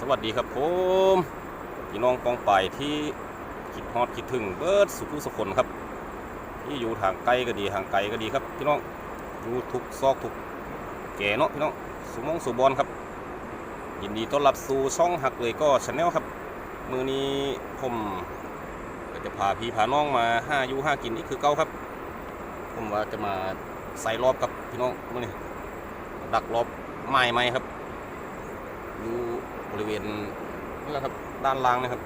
สวัสดีครับผมพี่น้องกองไปายที่คิดฮอดคิดถึงเบิร์ดสุขุสุคนครับ ที่อยู่ทางไกลก็ดีทางไกลก็ดีครับพี่น้องอยู่ทุกซอกทุกแก่เนาะพี่น้องสุมงสุบอลครับ ยินดีต้อนรับสู่ช่องหักเลยก็ชาแนลครับ มือนี้ผมก็จะพาพี่พาน้องมาห้ายูห้ากินอีกคือเก้าครับ ผมว่าจะมาใส่รอบกับพี่น้องมือนี้ดักรอบไม้ไม้ครับอยู่ ริเวณนี่แหละครับด้านล่างนะครับ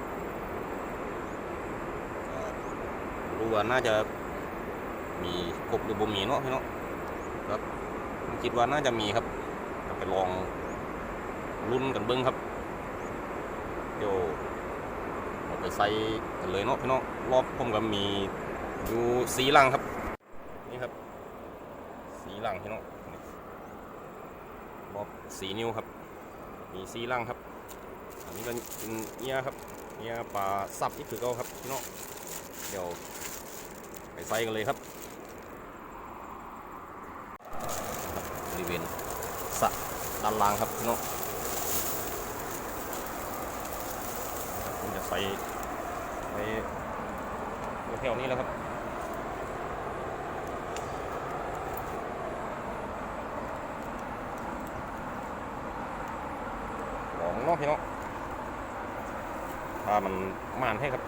รู้ว่าน่าจะมีกบหรือบ่มีเนาะพี่เนาะครับคิดว่าน่าจะมีครับไปลองลุ้นกันเบิ้งครับ เดี๋ยวเราไปใส่กันเลยเนาะพี่เนาะรอบผมก็มีอยู่สีลังครับ นี่ครับ สีลังพี่เนาะรอบสีนิ้วครับ มีซีลังครับ อันนี้ก็เป็นเนี้ยครับเนี้ยปลาซับนี่คือเขาครับพี่น้องเดี๋ยวไปใส่กันเลยครับบริเวณสะด้านล่างครับพี่น้องผมจะใส่ไปแถวนี้แล้วครับของเน้องพี่น้อง ถ้ามันมานให้ครับ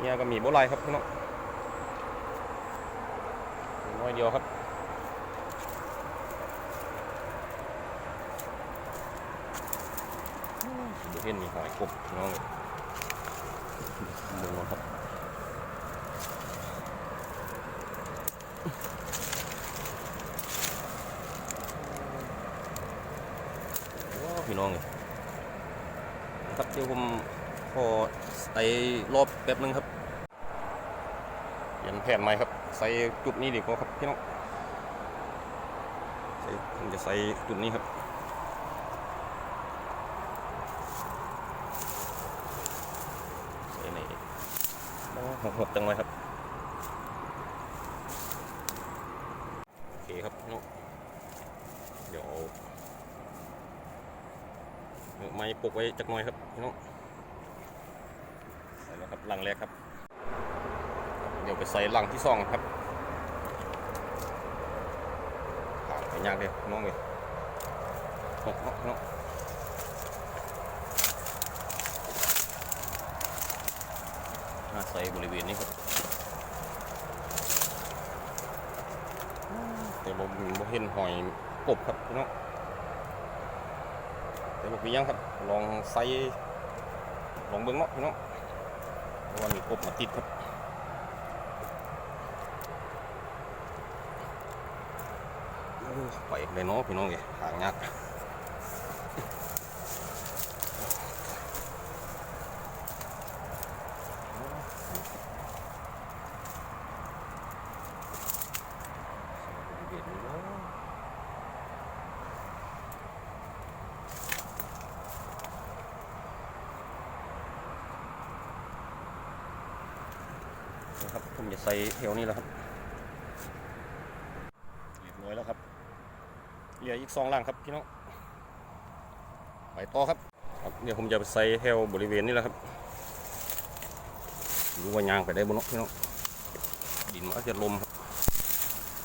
เนี่ยก็มีโบไลครับพี่น้องน้อยเดียวครับดูเห็นมีหอยกบพี่น้องดูนะครับ ว้าว พี่น้องครับเดี๋ยวผมขอใส่รอบแป๊บนึงครับเปลี่ยนแผ่นใหม่ครับ ใส่จุดนี้ดีกว่าครับพี่น้องใส่ผมจะใส่จุดนี้ครับใส่ในหกหกจังเลยครับโอเคครับพี่น้องเดี๋ยว เอา ไม้ปลุกไว้จักหน่อยครับพี่น้องใส่แล้วครับลังแรกครับ เดี๋ยวไปใส่ลังที่สองครับผ่านไปยากเลยน้องเลยนกนกนกอ่าใส่บริเวณนี้ครับแต่ผมบ่เห็นหอยกบครับพี่น้อง เดี๋ยวลูกพี่ยังครับ ลองใส่ลองเบิ้งเนาะพี่น้องเพราะว่ามีกบมาติดครับไปเลยเนาะพี่น้องเอ้ยหางยากเด็ดนี่เนาะ นะ ครับ ผมจะใส่เทวนี้แล้วครับเรียบร้อยแล้วครับ เหลืออีกสองล่างครับพี่น้องไปต่อครับครับ เดี๋ยวผมจะไปใส่เทวบริเวณนี้แหละครับรู้ว่ายางไปได้บนเนาะพี่น้องดินมันอาจจะลมครับ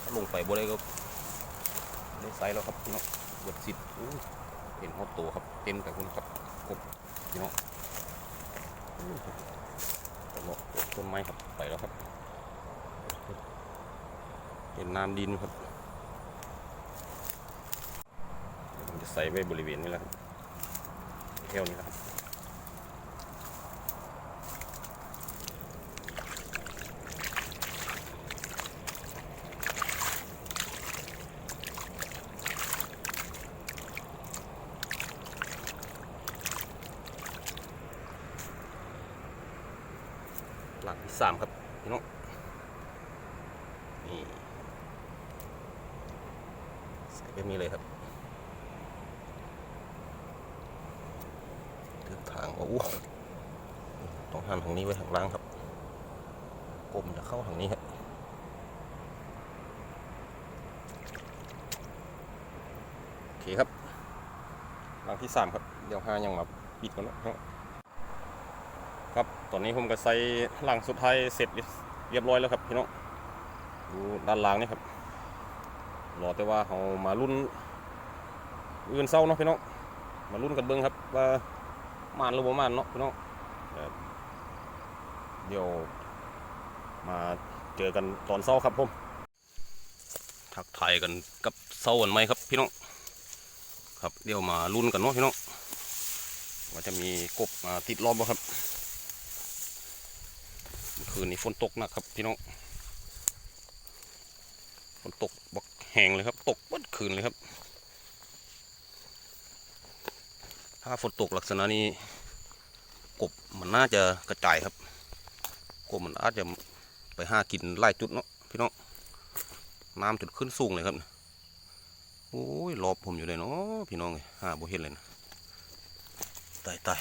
ถ้าลงไปบ่ได้ก็ได้ใส่แล้วครับพี่น้องเบิดสิทธิ์เห็นฮอตโตครับ เต็มกับคุณครับกบพี่น้อง ต้นไม้ครับไปแล้วครับเห็นน้ำดินครับผมจะใส่ไว้บริเวณนี้แหละครับแถวนี้ครับ ลักที่สามครับพี่น้องนี่ใส่แบบนี้เลยครับถึงทางโอ้ต้องหันทางนี้ไว้ทางล่างครับกลมจะเข้าทางนี้ครับนเคครับหลังที่สามครับ เดี๋ยวห้ายังมาปิดก่อนนะครับ ครับ ตอนนี้ผมก็ใส่หลังสุดท้ายเสร็จเรียบร้อยแล้วครับพี่น้องดูด้านล่างนี่ครับรอแต่ว่าเขามารุ่นอื่นเศร้าเนาะพี่น้องมารุ่นกันเบิ้งครับว่ามานหรือบ่มานเนาะพี่น้องเดี๋ยวมาเจอกันตอนเศร้าครับผมทักทายกันกับเศร้าวันไหมครับพี่น้องครับเดี๋ยวมาลุ้นกันเนาะพี่น้องว่าจะมีกบมาติดรอบบ่ครับ คืนนี้ฝนตกนักครับพี่น้องฝนตกบักแหงเลยครับ ตกเมื่อคืนเลยครับ ถ้าฝนตกลักษณะนี้ กบมันน่าจะกระจายครับ กบมันอาจจะไปหากินไล่จุดเนาะพี่น้องน้ำจุดขึ้นสูงเลยครับโอ้ยรอบผมอยู่เลยเนาะพี่น้องเอ้ยหาบ่เห็นเลยนะตายตาย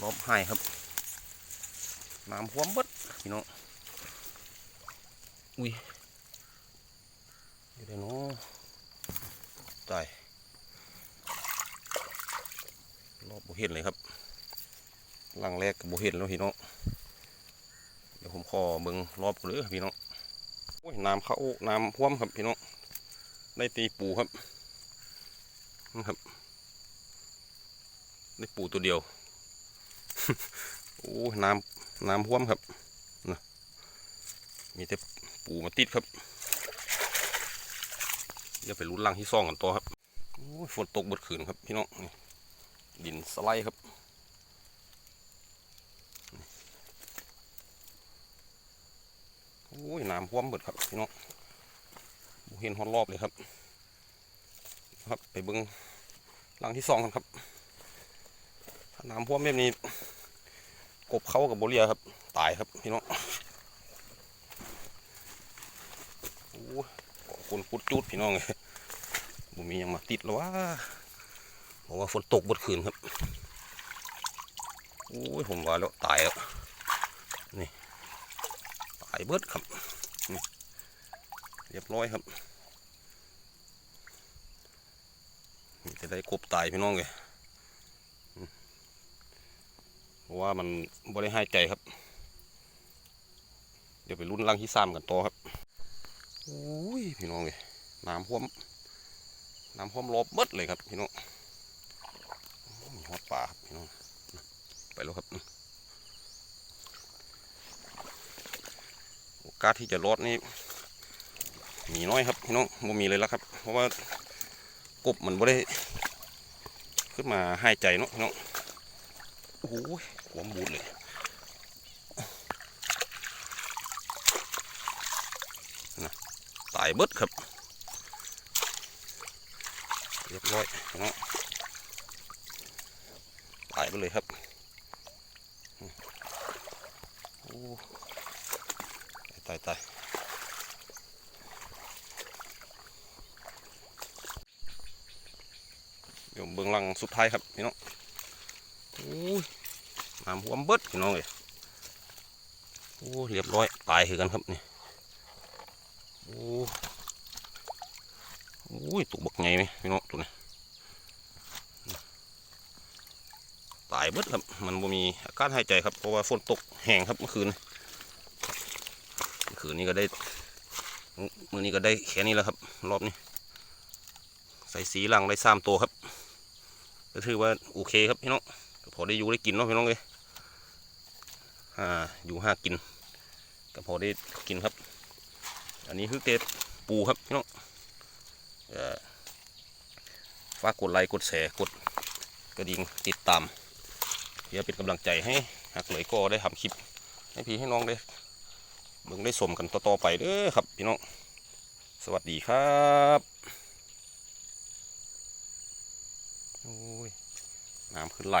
รอบให้ครับ น้ำท่วมเบิดพี่น้องอุ้ยอยู่เลยเนาะตายรอบบ่เห็นเลยครับหลังแรกก็บ่เห็นแล้วพี่น้องเดี๋ยวผมขอเบิ่งรอบเลยพี่น้องโอ้ยน้ำเข้าน้ำท่วมครับพี่น้องได้ตีปูครับนะครับได้ปูตัวเดียว โอ้ยน้ำ น้ำท่วมครับนะมีแต่ปูมาติดครับเดี๋ยวไปลุ้นลังที่ซ่องกันต่อครับโอ้ฝนตกบดคืนครับพี่น้องนี่ดินสไลด์ครับโอ้ยน้ำท่วมเบิดครับพี่น้องบ่เห็นฮอดรอบเลยครับ ครับไปเบิ้งลังที่สองกันครับถ้าน้ำท่วมแบบนี้ กบเขากับโบเลียครับ ตายครับพี่น้องโอ้คุณกุดจุดพี่น้องเลยบ่มียังมาติดแล้วว่าบอกว่าฝนตกบดคืนครับโอ้ยผมว่าแล้วตายแล้วนี่ตายเบิดครับนี่เรียบร้อยครับจะได้กบตายพี่น้องเลยอืมเพ ราะว่ามันบ่ได้ให้ใจครับ เดี๋ยวไปรุ่นล่างที่สามกันต่อครับโอ้ยพี่น้องเลยน้ำท่วมน้ำท่วมรอบเบิดเลยครับพี่น้องมีฮอดป่าครับพี่น้องไปแล้วครับโอกาสที่จะรอดนี่มีน้อยครับพี่น้องบ่มีเลยแล้วครับ เพราะว่ากบมันบ่ได้ ขึ้นมาหายใจเนาะพี่น้อง โอ้โหหัวบูดเลยนะตายเบิดครับ เรียบร้อยพี่น้องตายไปเลยครับโอ้ตายตายเดี๋ยวเบื้องหลังสุดท้ายครับพี่น้อง อ้ยน้ำหวมเบิดพี่น้องเลยโอ้เรียบร้อยตายคือกันครับนี่โอ้โอ้ยตัวบักไงไหมพี่น้องตัวนี้ตายเบิดครับมันบ่มีอาการหายใจครับเพราะว่าฝนตกแห้งครับเมื่อคืนเมื่อคืนนี้ก็ได้มือนี้ก็ได้แค่นี้แล้วครับ รอบนี้ ใส่สีหลังได้สามตัวครับก็ถือว่าโอเคครับพี่น้อง พอได้อยู่ได้กินเนาะพี่น้องเลยอ่าอยู่ห้ากินก็พอได้กินครับ อันนี้คือเกตปูครับพี่น้องฝากกดไลค์กดแชร์กดกระดิ่งติดตามเพื่อเป็นกำลังใจให้หักเลยก็ได้ทำคลิป ให้พี่ให้น้องได้เบิ่งได้สมกันต่อๆไปเด้อครับพี่น้อง สวัสดีครับโอ้ยน้ำขึ้นไหล